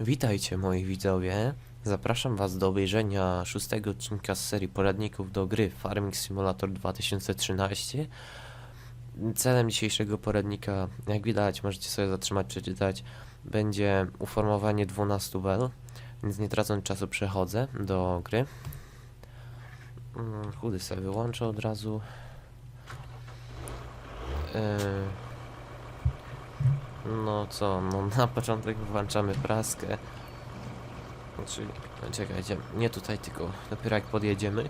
Witajcie moi widzowie. Zapraszam Was do obejrzenia szóstego odcinka z serii poradników do gry Farming Simulator 2013. Celem dzisiejszego poradnika, jak widać, możecie sobie zatrzymać, przeczytać, będzie uformowanie 12 bel, więc nie tracąc czasu przechodzę do gry. Mm, Chudy sobie wyłączę od razu. Yy. No co, no na początek włączamy praskę. Znaczy, czekajcie, nie tutaj, tylko dopiero jak podjedziemy.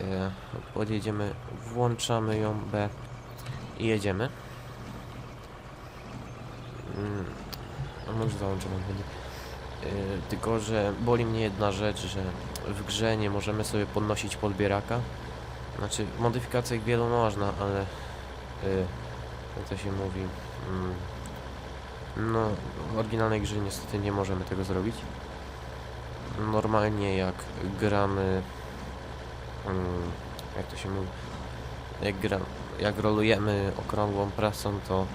E, podjedziemy, włączamy ją B i jedziemy. Mm, a może wtedy. E, tylko, że boli mnie jedna rzecz, że w grze nie możemy sobie podnosić podbieraka. Znaczy, w modyfikacjach wielu można, ale... E, jak to się mówi? Mm, no, w oryginalnej grze niestety nie możemy tego zrobić. Normalnie jak gramy... Mm, jak to się mówi? Jak, gra, jak rolujemy okrągłą prasą, to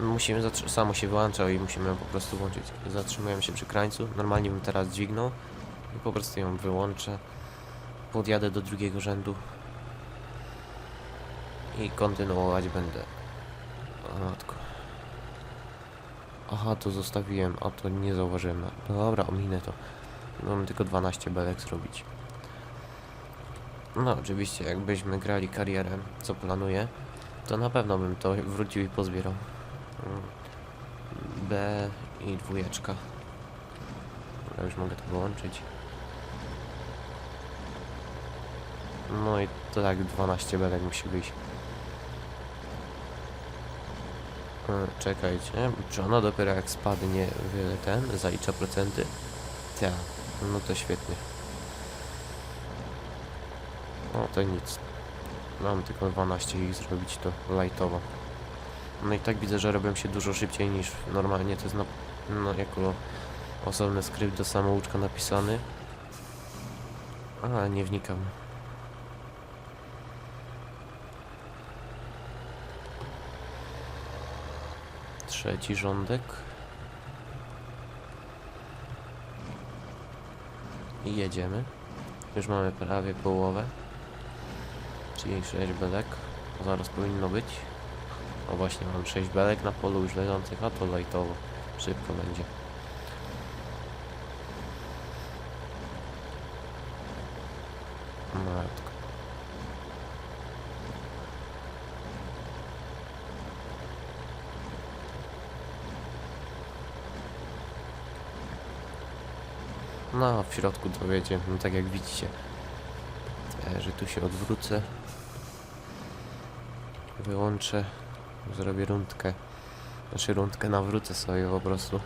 musimy samo się wyłącza i musimy ją po prostu włączyć. Zatrzymujemy się przy krańcu. Normalnie bym teraz dźwignął i po prostu ją wyłączę. Podjadę do drugiego rzędu i kontynuować będę. Matko. Aha, to zostawiłem, a to nie zauważyłem. No dobra, ominę to. Mam tylko 12 belek zrobić. No, oczywiście, jakbyśmy grali karierę, co planuję, to na pewno bym to wrócił i pozbierał. B i dwójeczka. Ja już mogę to wyłączyć. No i to tak 12 belek musi być. Czekajcie, czy ona dopiero jak spadnie w ten, zalicza procenty? Tak, no to świetnie. O, to nic. Mam tylko 12 ich zrobić to lightowo. No i tak widzę, że robią się dużo szybciej niż normalnie. To jest na, no, jako osobny skrypt do samouczka napisany. Ale nie wnikam. Trzeci rządek. I jedziemy. Już mamy prawie połowę. Czyli 6 belek. Zaraz powinno być. O właśnie, mam 6 belek na polu już leżących, a to lajtowo. Szybko będzie. Matko. No, w środku to wiecie, no tak jak widzicie, e, że tu się odwrócę, wyłączę, zrobię rundkę, znaczy rundkę nawrócę sobie po prostu,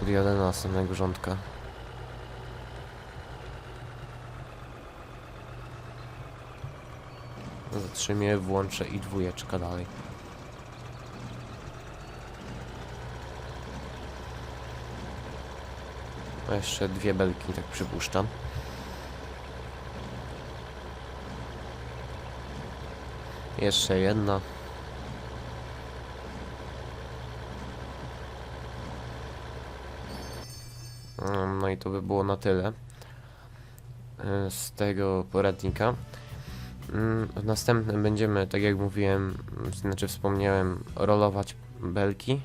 podjadę na następnego rządka. Zatrzymię, włączę i dwójeczka dalej. Jeszcze dwie belki, tak przypuszczam. Jeszcze jedna. Mm, No i to by było na tyle e, z tego poradnika. Mm, W następnym będziemy, tak jak mówiłem, znaczy wspomniałem, rolować belki.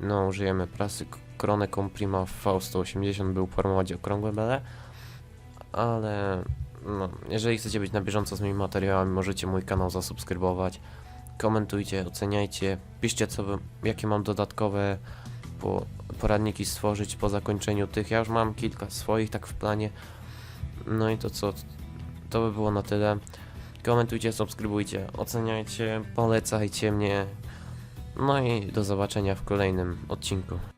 No, użyjemy prasy Krone Comprima V180, by uformować okrągłe bele. Ale no, jeżeli chcecie być na bieżąco z moimi materiałami, możecie mój kanał zasubskrybować. Komentujcie, oceniajcie, piszcie co, jakie mam dodatkowe po, poradniki stworzyć po zakończeniu tych. Ja już mam kilka swoich tak w planie. No i to co? To by było na tyle. Komentujcie, subskrybujcie, oceniajcie, polecajcie mnie. No i do zobaczenia w kolejnym odcinku.